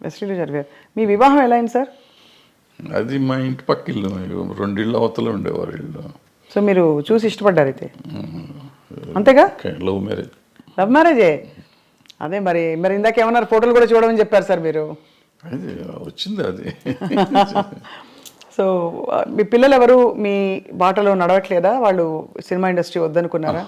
వెస్ట్రీలో జరిగారు మీ వివాహం ఎలా అయింది సార్ అది మా ఇంటి పక్క ఇల్లు. రెండిళ్ళు అవతల ఉండేవారు ఇల్లు. సో మీరు చూసి ఇష్టపడ్డారు అయితే? అంతేగా? Love marriage. లవ్ మ్యారేజే? అదే మరి మరి ఇందాక ఏమన్నారు ఫోటోలు కూడా చూడమని చెప్పారు సార్ మీరు? అది వచ్చింది అది. సో మీ పిల్లలు ఎవరు మీ బాటలో నడవట్లేదా? వాళ్ళు సినిమా ఇండస్ట్రీ వద్దనుకున్నారా?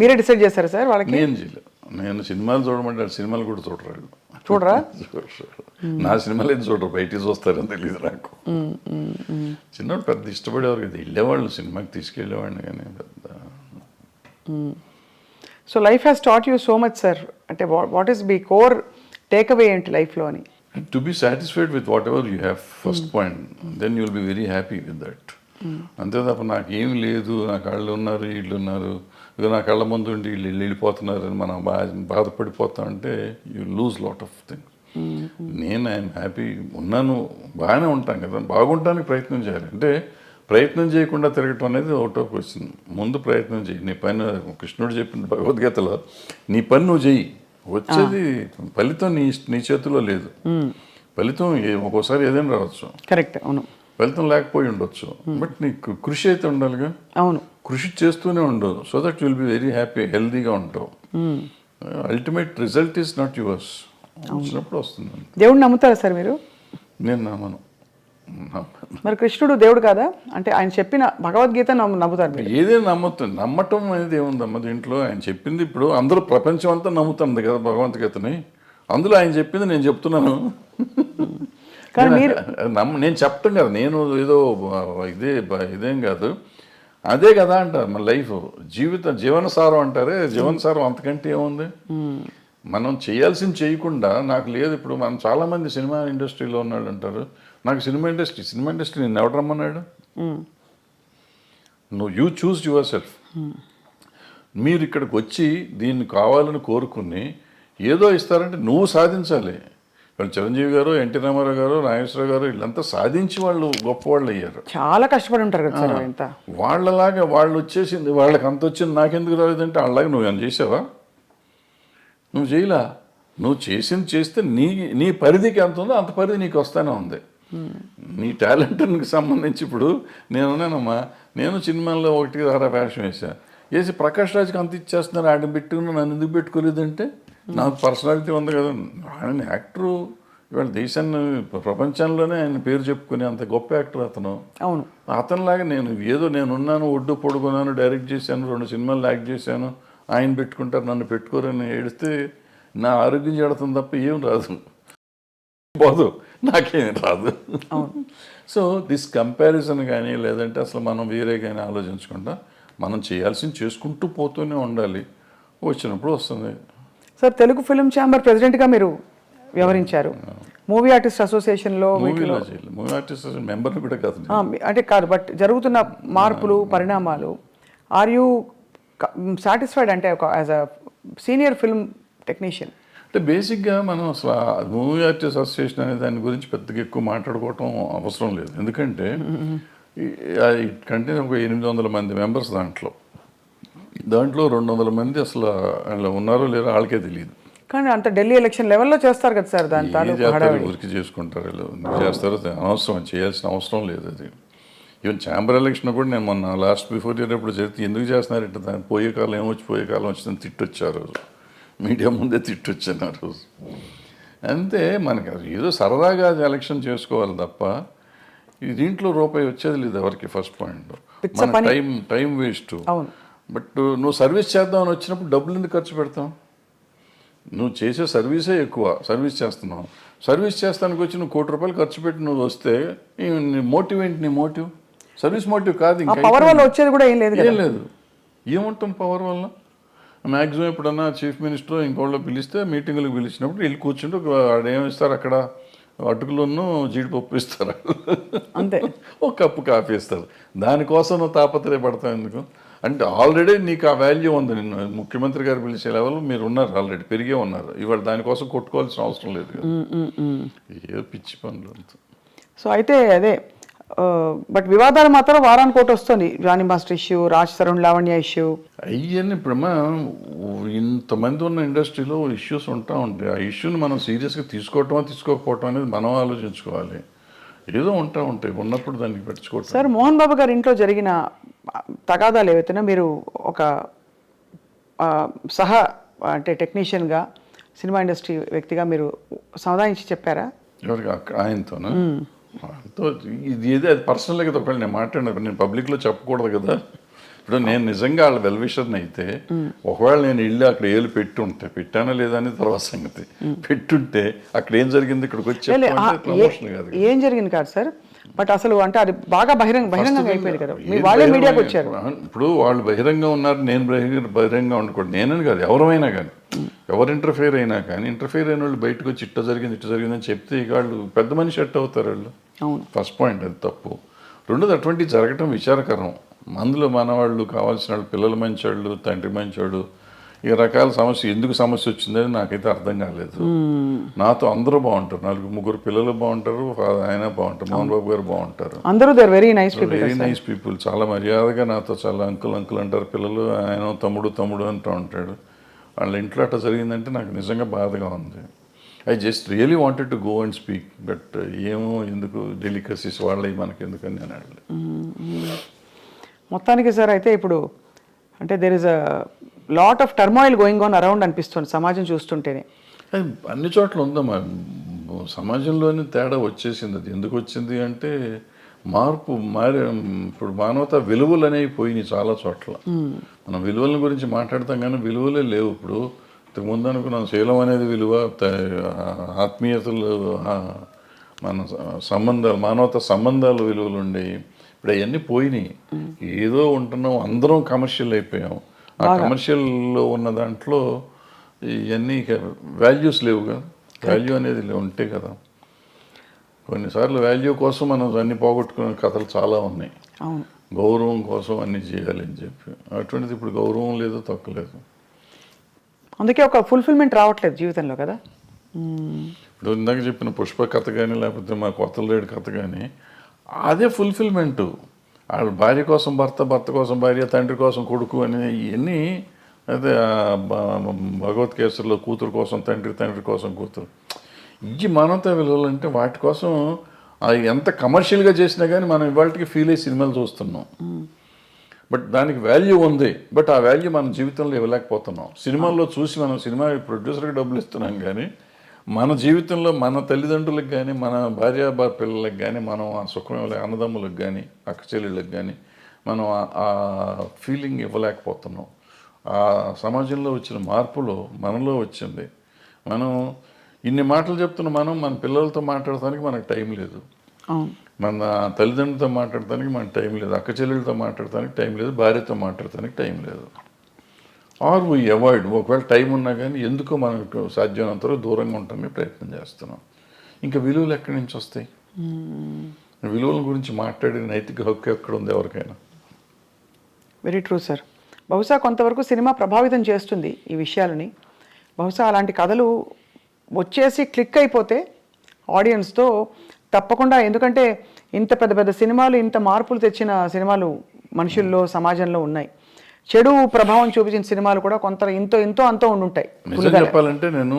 మీరే డిసైడ్ చేశారా సార్ వాళ్ళకి? నేను సినిమాలు చూడమంటే వాళ్ళు సినిమాలు కూడా చూడరు వాళ్ళు. చూడరా. నా సినిమాలు ఏం చూడరు. బయటికి చూస్తారని తెలియదు నాకు. చిన్నప్పుడు పెద్ద ఇష్టపడేవారు కదా. వెళ్ళేవాళ్ళు సినిమాకి తీసుకెళ్ళేవాడిని కానీ పెద్ద. So life has taught you so much sir. అంటే what is be core takeaway ఏంటి లైఫ్లో అని to be satisfied with whatever you have first point then you will be very happy with that అంతే తప్ప నాకేం లేదు నా కళ్ళు ఉన్నారు వీళ్ళు ఉన్నారు. ఇక నా కళ్ళ ముందు ఉండి వీళ్ళు అని మనం బా బాధపడిపోతాం అంటే you lose lot of thing నేను ఐఎమ్ హ్యాపీ ఉన్నాను బాగానే ఉంటాను కదా బాగుంటానికి ప్రయత్నం చేయాలి. అంటే ప్రయత్నం చేయకుండా తిరగటం అనేది ఒకటో క్వశ్చన్ ముందు ప్రయత్నం చేయి. నీ పని కృష్ణుడు చెప్పిన భగవద్గీతలో నీ పని నువ్వు చెయ్యి. వచ్చేది ఫలితం నీ నీ చేతిలో లేదు. ఫలితం ఏ- ఒక్కోసారి ఏదైనా రావచ్చు. కరెక్ట్ అవును. ఫలితం లేకపోయి ఉండొచ్చు. బట్ నీకు కృషి అయితే ఉండాలిగా. అవును. కృషి చేస్తూనే ఉండు so that will be very happy హెల్దీగా ఉంటావు. Ultimate result is not yours వచ్చినప్పుడు వస్తుంది దేవుడిని నమ్ముతారా సార్ మీరు? నేను నమ్మను. మరి కృష్ణుడు దేవుడు కాదా? అంటే ఆయన చెప్పిన భగవద్గీత నమ్ము- నమ్ముతారు ఏదైనా నమ్ముతుంది నమ్మటం అనేది ఏముందమ్మా దీంట్లో? ఆయన చెప్పింది ఇప్పుడు అందరూ ప్రపంచం అంతా నమ్ముతుంది కదా భగవంతుగీతని అందులో ఆయన చెప్పింది నేను చెప్తున్నాను. కానీ నేను- మీరు- నమ్మ నేను చెప్పటం కదా నేను ఏదో ఇదే ఇదేం కాదు. అదే కదా అంటారు మన లైఫ్ జీవితం జీవనసారం అంటారే జీవనసారం అంతకంటే ఏముంది? మనం చేయాల్సింది చేయకుండా నాకు లేదు ఇప్పుడు మనం చాలా మంది సినిమా ఇండస్ట్రీలో ఉన్నాడు అంటారు నాకు సినిమా ఇండస్ట్రీ సినిమా ఇండస్ట్రీ నేను ఎవడు రమ్మన్నాడు? మ్మ్. నువ్వు యూ చూస్ యువర్ సెల్ఫ్ మీరు ఇక్కడికి వచ్చి దీన్ని కావాలని కోరుకుని ఏదో ఇస్తారంటే నువ్వు సాధించాలి. వాళ్ళు చిరంజీవి గారు ఎన్టీ రామారావు గారు నాగేశ్వరరావు గారు వీళ్ళంతా సాధించి వాళ్ళు గొప్పవాళ్ళు అయ్యారు. చాలా కష్టపడి ఉంటారు కదా సార్ ఇంత వాళ్ళలాగా వాళ్ళు వచ్చేసింది వాళ్ళకి అంత వచ్చింది నాకెందుకు రాలేదంటే వాళ్ళలాగా నువ్వు ఏమైనా చేసావా? నువ్వు చేయలా? నువ్వు చేసింది చేస్తే నీ నీ పరిధికి ఎంత ఉందో అంత పరిధి నీకు వస్తానే ఉంది. నీ టాలెంట్కి సంబంధించి ఇప్పుడు నేనున్నానమ్మా నేను సినిమాల్లో ఒకటి అర వేషం వేసా వేసి ప్రకాష్ రాజ్కి అంత ఇచ్చేస్తున్నారు ఆడ పెట్టుకుని నన్ను ఎందుకు పెట్టుకోలేదంటే? నాకు పర్సనాలిటీ ఉంది కదా. ఆయన యాక్టరు ఇవాళ దేశాన్ని ప్రపంచంలోనే ఆయన పేరు చెప్పుకునే అంత గొప్ప యాక్టర్ అతను. అవును. అతనిలాగా నేను ఏదో నేను ఉన్నాను ఒడ్డు పొడుగున్నాను డైరెక్ట్ చేశాను రెండు సినిమాలు యాక్ట్ చేశాను ఆయన పెట్టుకుంటారు నన్ను పెట్టుకోరని ఏడిస్తే నా ఆరోగ్యం చెడతాం తప్ప ఏం రాదు. పోదు. నాకేం రాదు. సో దిస్ కంపారిజన్ కానీ లేదంటే అసలు మనం వేరే కానీ ఆలోచించకుండా మనం చేయాల్సింది చేసుకుంటూ పోతూనే ఉండాలి. వచ్చినప్పుడు వస్తుంది. సార్ తెలుగు ఫిల్మ్ ఛాంబర్ ప్రెసిడెంట్గా మీరు వ్యవహరించారు. మూవీ ఆర్టిస్ట్ అసోసియేషన్లో మూవీ ఆర్టిస్ట్ మెంబర్ని కూడా కాదు అంటే కాదు బట్ జరుగుతున్న మార్పులు పరిణామాలు ఆర్ యూ సాటిస్ఫైడ్ అంటే ఒక as a senior film technician? అంటే బేసిక్గా మనం అసలు మూవీ ఆర్టిస్ట్ అసోసియేషన్ అనే దాని గురించి పెద్దగా ఎక్కువ మాట్లాడుకోవటం అవసరం లేదు. ఎందుకంటే కంటే ఒక ఎనిమిది వందల మంది మెంబర్స్ దాంట్లో. దాంట్లో రెండు వందల మంది అసలు వాళ్ళు ఉన్నారో లేరో వాళ్ళకే తెలియదు కానీ అంత ఢిల్లీ ఎలక్షన్ లెవెల్లో చేస్తారు కదా సార్ దాని చేస్తారు? ఊరికి చేసుకుంటారు చేస్తారో? అనవసరం చేయాల్సిన అవసరం లేదు అది. ఈవెన్ ఛాంబర్ ఎలక్షన్ కూడా నేను మొన్న లాస్ట్ బిఫోర్ ఇయర్ ఎప్పుడు చెప్తే ఎందుకు చేస్తున్నారు ఇట్లా దాని పోయే కాలం ఏమొచ్చి పోయే కాలం వచ్చిందని తిట్టొచ్చారు. మీడియా ముందే తిట్టొచ్చాను ఆ రోజు. అంతే మనకి ఏదో సరదాగా అది ఎలక్షన్ చేసుకోవాలి తప్ప దీంట్లో రూపాయి వచ్చేది లేదు ఎవరికి first point. Time time waste. అవును. బట్ నువ్వు సర్వీస్ చేద్దామని వచ్చినప్పుడు డబ్బులు ఎందుకు ఖర్చు పెడతావు? నువ్వు చేసే సర్వీసే ఎక్కువ సర్వీస్ చేస్తున్నావు. సర్వీస్ చేస్తానికి వచ్చి నువ్వు కోటి రూపాయలు ఖర్చు పెట్టి నువ్వు వస్తే మోటివ్ ఏంటి నీ మోటివ్? సర్వీస్ మోటివ్ కాదు ఇంకా పవర్ వల్ల వచ్చేది కూడా ఏం లేదు ఏం లేదు. ఏముంటాం పవర్ వల్ల? మ్యాక్సిమం ఎప్పుడన్నా చీఫ్ మినిస్టర్ ఇంకోళ్ళు పిలిస్తే మీటింగులకు పిలిచినప్పుడు వెళ్ళి కూర్చుంటే ఒక ఆడ ఏమి ఇస్తారు అక్కడ? అటుకులను జీడిపప్పు ఇస్తారు అంతే. ఒక కప్పు కాఫీ ఇస్తారు దానికోసం నువ్వు తాపత్రయపడతావు ఎందుకు? అంటే ఆల్రెడీ నీకు ఆ వాల్యూ ఉంది. నిన్ను ముఖ్యమంత్రి గారు పిలిచే లెవెల్ మీరు ఉన్నారు ఆల్రెడీ పెరిగే ఉన్నారు. ఇవాళ దానికోసం కొట్టుకోవాల్సిన అవసరం లేదు. ఏ పిచ్చి పనులు అంతా. సో అయితే అదే బట్ వివాదాలు మాత్రం వారానికి ఒకటి వస్తుంది Jani master issue Raj Tarun Lavanya issue. అయ్యని ఇప్పుడు ఇంతమంది ఉన్న ఇండస్ట్రీలో ఇష్యూస్ ఉంటా ఉంటాయి. ఆ ఇష్యూని మనం సీరియస్గా తీసుకోవటమా తీసుకోకపోవటం అనేది మనం ఆలోచించుకోవాలి. ఏదో ఉంటా ఉంటాయి. ఉన్నప్పుడు దానికి పెట్టుకోవటం. సార్ మోహన్ బాబు గారి ఇంట్లో జరిగిన తగాదాలు ఏవైతేనే మీరు ఒక సహా అంటే టెక్నీషియన్గా సినిమా ఇండస్ట్రీ వ్యక్తిగా మీరు సమాధానించి చెప్పారా? ఎవరికి? ఆయనతోనా? ఆయనతో ఇది ఏదో అది పర్సనల్ కదా ఒకవేళ నేను మాట్లాడిన నేను పబ్లిక్లో చెప్పకూడదు కదా. ఇప్పుడు నేను నిజంగా వాళ్ళ వెల్విషర్ని అయితే ఒకవేళ నేను ఇల్లు అక్కడ ఏళ్ళు పెట్టుంటే పెట్టానా లేదా అనేది తర్వాత సంగతి. పెట్టుంటే అక్కడ ఏం జరిగింది? ఇక్కడికి వచ్చి ఏ- కాదు జరిగింది కాదు సార్ బట్ అసలు అంటే అది బాగా బహిరంగ బహిరంగంగా అయిపోయింది కదా. మీ వాళ్ళే మీడియాకి వచ్చారు. ఇప్పుడు వాళ్ళు బహిరంగ ఉన్నారు నేను బహిరంగ బహిరంగ ఉండకూడదు. నేనని కాదు ఎవరమైనా కానీ. ఎవరు ఇంటర్ఫేర్ అయినా కానీ ఇంటర్ఫేర్ అయిన వాళ్ళు బయటకు వచ్చి ఇట్ట జరిగింది ఇట్ట జరిగింది అని చెప్తే ఇక వాళ్ళు పెద్ద మనిషి ఎట్ట అవుతారు వాళ్ళు. అవును. ఫస్ట్ పాయింట్ అది తప్పు. రెండోది అటువంటి జరగటం విచారకరం. అందులో మనవాళ్ళు కావాల్సిన వాళ్ళు పిల్లలు మంచోళ్ళు తండ్రి మంచోడు ఈ రకాల సమస్య ఎందుకు సమస్య వచ్చిందని నాకైతే అర్థం కాలేదు. నాతో అందరూ బాగుంటారు. నలుగురు ముగ్గురు పిల్లలు బాగుంటారు ఆయన బాగుంటారు మోహన్ బాబు గారు బాగుంటారు. అందరూ there very nice people very nice people చాలా మర్యాదగా నాతో చాలా అంకుల్ అంకుల్ అంటారు. పిల్లలు ఆయన తమ్ముడు తమ్ముడు అంటూ ఉంటాడు. వాళ్ళ ఇంట్లో అట్లా జరిగిందంటే నాకు నిజంగా బాధగా ఉంది. I just really wanted to go and speak but ఏమో ఎందుకు డెలికసీస్ వాళ్ళవి మనకి ఎందుకని నేను అడగలేదు మొత్తానికి సార్ అయితే ఇప్పుడు అంటే there is a lot of turmoil going on around అనిపిస్తుంది సమాజం చూస్తుంటేనే. అన్ని చోట్ల ఉందమ్మా సమాజంలోని తేడా వచ్చేసింది అది. ఎందుకు వచ్చింది అంటే మార్పు మారి ఇప్పుడు మానవత విలువలు అనేవి పోయినాయి చాలా చోట్ల. మనం విలువల గురించి మాట్లాడతాం కానీ విలువలే లేవు ఇప్పుడు. ఇంతకు ముందు అనుకున్నాం శీలం అనేది విలువ ఆత్మీయతలు మన సంబంధాలు మానవత సంబంధాలు విలువలు ఉండేవి. ఇప్పుడు అవన్నీ పోయినాయి. ఏదో ఉంటున్నాం అందరం కమర్షియల్ అయిపోయాం. ఆ కమర్షియల్లో ఉన్న దాంట్లో ఇవన్నీ వాల్యూస్ లేవు కదా. వాల్యూ అనేది ఉంటే కదా. కొన్నిసార్లు వాల్యూ కోసం మనం అన్ని పోగొట్టుకునే కథలు చాలా ఉన్నాయి. గౌరవం కోసం అన్ని చేయాలి అని చెప్పి. అటువంటిది ఇప్పుడు గౌరవం లేదు తక్కువలేదు అందుకే ఒక ఫుల్ఫిల్మెంట్ రావట్లేదు జీవితంలో కదా. ఇప్పుడు ఇందాక చెప్పిన పుష్ప కథ కానీ లేకపోతే మా కొత్త లేడు కథ కానీ అదే ఫుల్ఫిల్మెంట్ వాళ్ళ భార్య కోసం భర్త భర్త కోసం భార్య తండ్రి కోసం కొడుకు అని ఇవన్నీ అదే ఆ భ- భగవద్గీతలో కూతురు కోసం తండ్రి తండ్రి కోసం కూతురు. ఇవి మానవతా విలువలు అంటే వాటి కోసం ఎంత కమర్షియల్గా చేసినా కానీ మనం ఇవాళకి ఫీల్ అయ్యి సినిమాలు చూస్తున్నాం. బట్ దానికి వాల్యూ ఉంది. బట్ ఆ వాల్యూ మన జీవితంలో ఇవ్వలేకపోతున్నాం. సినిమాల్లో చూసి మనం సినిమా ప్రొడ్యూసర్కి డబ్బులు ఇస్తున్నాం కానీ మన జీవితంలో మన తల్లిదండ్రులకు కానీ మన భార్య పిల్లలకు కానీ మనం ఆ సుఖం ఇవ్వలే అన్నదమ్ములకు కానీ అక్క చెల్లెళ్ళకి కానీ మనం ఆ- ఆ ఫీలింగ్ ఇవ్వలేకపోతున్నాం. ఆ సమాజంలో వచ్చిన మార్పులో మనలో వచ్చింది. మనం ఇన్ని మాటలు చెప్తున్న మనం మన పిల్లలతో మాట్లాడటానికి మనకు టైం లేదు. అవును. మన తల్లిదండ్రులతో మాట్లాడటానికి మనకు టైం లేదు అక్క చెల్లెలతో మాట్లాడటానికి టైం లేదు భార్యతో మాట్లాడటానికి టైం లేదు. ఆర్ వీ అవాయిడ్ ఒకవేళ టైం ఉన్నా కానీ ఎందుకో మనకు సాధ్యమైనంత దూరంగా ఉండటానికి ప్రయత్నం చేస్తున్నాం. ఇంకా విలువలు ఎక్కడి నుంచి వస్తాయి? విలువల గురించి మాట్లాడే నైతిక హక్కు ఎక్కడ ఉంది ఎవరికైనా? వెరీ ట్రూ సార్ బహుశా కొంతవరకు సినిమా ప్రభావితం చేస్తుంది ఈ విషయాలని. బహుశా అలాంటి కథలు వచ్చేసి క్లిక్ అయిపోతే ఆడియన్స్తో తప్పకుండా ఎందుకంటే ఇంత పెద్ద పెద్ద సినిమాలు ఇంత మార్పులు తెచ్చిన సినిమాలు మనుషుల్లో సమాజంలో ఉన్నాయి. చెడు ప్రభావం చూపించిన సినిమాలు కూడా కొంత ఇంతో ఇంతో అంతో ఉండుంటాయి చెప్పాలంటే నేను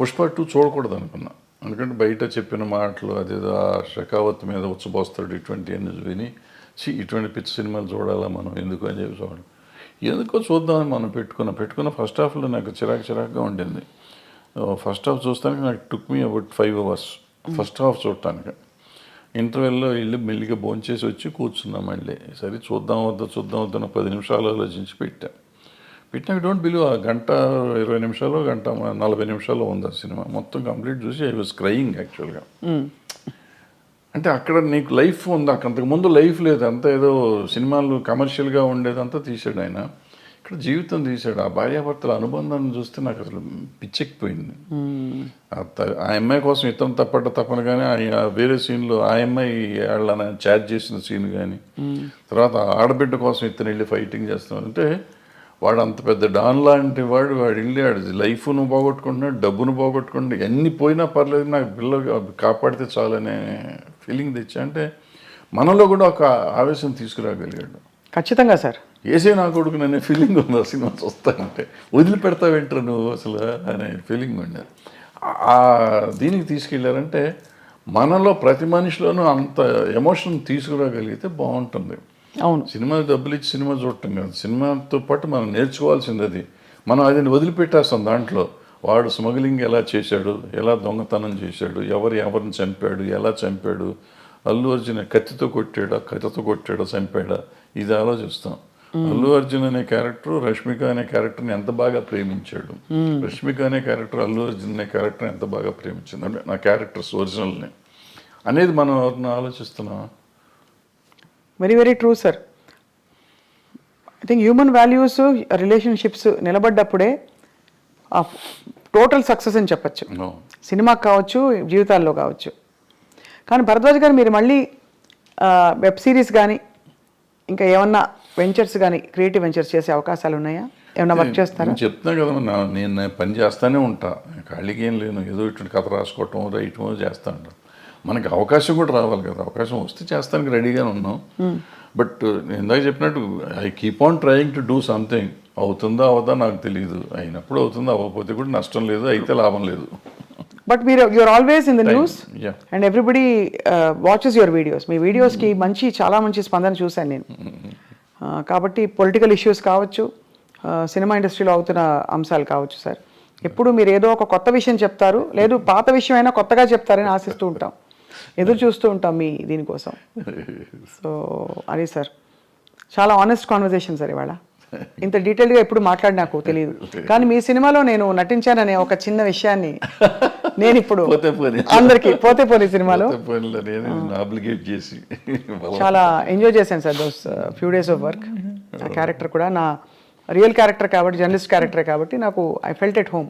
పుష్ప టూ చూడకూడదు అనుకున్నా. ఎందుకంటే బయట చెప్పిన మాటలు అదేదో షకావత్ మీద ఉచ్చబోస్తాడు ఇటువంటి అన్ని విని ఛీ ఇటువంటి పిచ్చి సినిమాలు చూడాలా మనం ఎందుకు అని చెప్పి చూడండి ఎందుకో చూద్దామని మనం పెట్టుకున్న పెట్టుకున్న ఫస్ట్ హాఫ్లో నాకు చిరాకు చిరాకుగా ఉండింది. ఫస్ట్ హాఫ్ చూస్తానికి నాకు took me about five hours first half చూడటానికి. ఇంటర్వెల్లో వెళ్ళి మెల్లిగా భోంచేసి వచ్చి కూర్చున్నాం మళ్ళీ. సరే చూద్దాం వద్దా చూద్దాం వద్దా పది నిమిషాలు ఆలోచించి పెట్టా. పెట్టినా డోంట్ బిలీవ్ ఆ గంట ఇరవై నిమిషాలు గంట నలభై నిమిషాలు ఉంది ఆ సినిమా. మొత్తం కంప్లీట్ చూసి ఐ వాజ్ క్రయింగ్ యాక్చువల్గా. అంటే అక్కడ నీకు లైఫ్ ఉంది. అక్కడ అంతకు ముందు లైఫ్ లేదు. అంతా ఏదో సినిమాలు కమర్షియల్గా ఉండేదంతా తీసాడు ఆయన. ఇక్కడ జీవితం తీశాడు. ఆ భార్యాభర్తల అనుబంధాన్ని చూస్తే నాకు అసలు పిచ్చెక్కిపోయింది. ఆ అమ్మాయి కోసం ఇతను తప్పట తప్పను కానీ వేరే సీన్లో ఆ అమ్మాయి వాళ్ళని చాట్ చేసిన సీన్ కానీ తర్వాత ఆ ఆడబిడ్డ కోసం ఇతను వెళ్ళి ఫైటింగ్ చేస్తున్నాడు. అంటే వాడు అంత పెద్ద డాన్ లాంటి వాడు వాడు వెళ్ళి వాడు లైఫ్ను పోగొట్టుకుంటున్నాడు డబ్బును పోగొట్టుకుంటున్నాడు ఎన్ని పోయినా పర్లేదు నాకు పిల్లలు కాపాడితే చాలనే ఫీలింగ్ తెచ్చా అంటే మనలో కూడా ఒక ఆవేశం తీసుకురాగలిగాడు. ఖచ్చితంగా సార్. ఏసే నా కొడుకు అనే ఫీలింగ్ ఉంది ఆ సినిమా చూస్తానంటే? వదిలిపెడతావేంట్రా నువ్వు అసలు అనే ఫీలింగ్ ఉండేది ఆ దీనికి తీసుకెళ్ళారంటే మనలో ప్రతి మనిషిలోనూ అంత ఎమోషన్ తీసుకురాగలిగితే బాగుంటుంది. అవును. సినిమా డబ్బులు ఇచ్చి సినిమా చూడటం కాదు. సినిమాతో పాటు మనం నేర్చుకోవాల్సింది అది. మనం అది వదిలిపెట్టేస్తాం దాంట్లో. వాడు స్మగ్లింగ్ ఎలా చేశాడు? ఎలా దొంగతనం చేశాడు? ఎవరు ఎవరిని చంపాడు? ఎలా చంపాడు? అల్లు అర్జున్ కత్తితో కొట్టాడా? కత్తితో కొట్టాడా? చంపాడా? ఇది ఆలోచిస్తాం. అల్లు అర్జున్ అనే క్యారెక్టర్ రష్మిక అనే క్యారెక్టర్ని ఎంత బాగా ప్రేమించాడు. రష్మిక అనే క్యారెక్టర్ అల్లు అర్జున్ అనే క్యారెక్టర్ ఎంత బాగా ప్రేమించింది. అంటే నా క్యారెక్టర్స్ ఒరిజినల్ని. అనేది మనం ఎవరిని ఆలోచిస్తున్నాం? Very very true sir I think human values relationships నిలబడ్డప్పుడే ఆ టోటల్ సక్సెస్ అని చెప్పచ్చు. సినిమాకి కావచ్చు జీవితాల్లో కావచ్చు. కానీ భరద్వాజ్ గారు మీరు మళ్ళీ వెబ్ సిరీస్ కానీ ఇంకా ఏమన్నా వెంచర్స్ కానీ క్రియేటివ్ వెంచర్స్ చేసే అవకాశాలు ఉన్నాయా? ఏమన్నా వర్క్ చేస్తారా? నేను చెప్తున్నా కదా నేను పని చేస్తానే ఉంటా. ఖాళీగా ఏం లేను. ఏదో ఇటువంటి కథ రాసుకోవటం రైటమో చేస్తా ఉంటాం మనకి అవకాశం కూడా రావాలి కదా. అవకాశం వస్తే చేస్తానికి రెడీగానే ఉన్నాం. బట్ నేను ఇందాక చెప్పినట్టు I keep on trying to do something అవుతుందా అవదా నాకు తెలియదు అయినప్పుడు అవుతుందా అవ్వకపోతే కూడా నష్టం లేదు అయితే లాభం లేదు. బట్ మీరు you're always in the news. And everybody watches your videos మీ వీడియోస్కి మంచి చాలా మంచి స్పందన చూశాను నేను. కాబట్టి పొలిటికల్ ఇష్యూస్ కావచ్చు సినిమా ఇండస్ట్రీలో అవుతున్న అంశాలు కావచ్చు సార్ ఎప్పుడు మీరు ఏదో ఒక కొత్త విషయం చెప్తారు లేదు పాత విషయం అయినా కొత్తగా చెప్తారని ఆశిస్తూ ఉంటాం. ఎదురు చూస్తూ ఉంటాం మీ దీనికోసం. సో అది సార్ చాలా ఆనెస్ట్ కాన్వర్జేషన్ సార్ ఇవాళ. ఇంత డీటెయిల్గా ఎప్పుడు మాట్లాడి నాకు తెలియదు కానీ మీ సినిమాలో నేను నటించాననే ఒక చిన్న విషయాన్ని నేను ఇప్పుడు. అందరికి పోతే పోనీ సినిమాలో. చేసి చాలా ఎంజాయ్ చేశాను sir those few days of work ఆ క్యారెక్టర్ కూడా నా రియల్ క్యారెక్టర్ కాబట్టి జర్నలిస్ట్ క్యారెక్టర్ కాబట్టి నాకు ఐ ఫెల్ట్ ఎట్ హోమ్.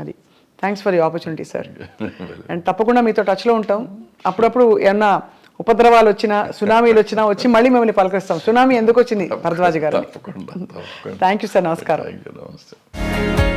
అది. Thanks for the opportunity sir and తప్పకుండా మీతో టచ్లో ఉంటాం. అప్పుడప్పుడు ఏమన్నా ఉపద్రవాలు వచ్చినా సునామీలు వచ్చినా వచ్చి మళ్ళీ మిమ్మల్ని పలకరిస్తాం. సునామీ ఎందుకు వచ్చింది? భరద్వాజ్ గారు థ్యాంక్ యూ సార్ నమస్కారం. నమస్తే.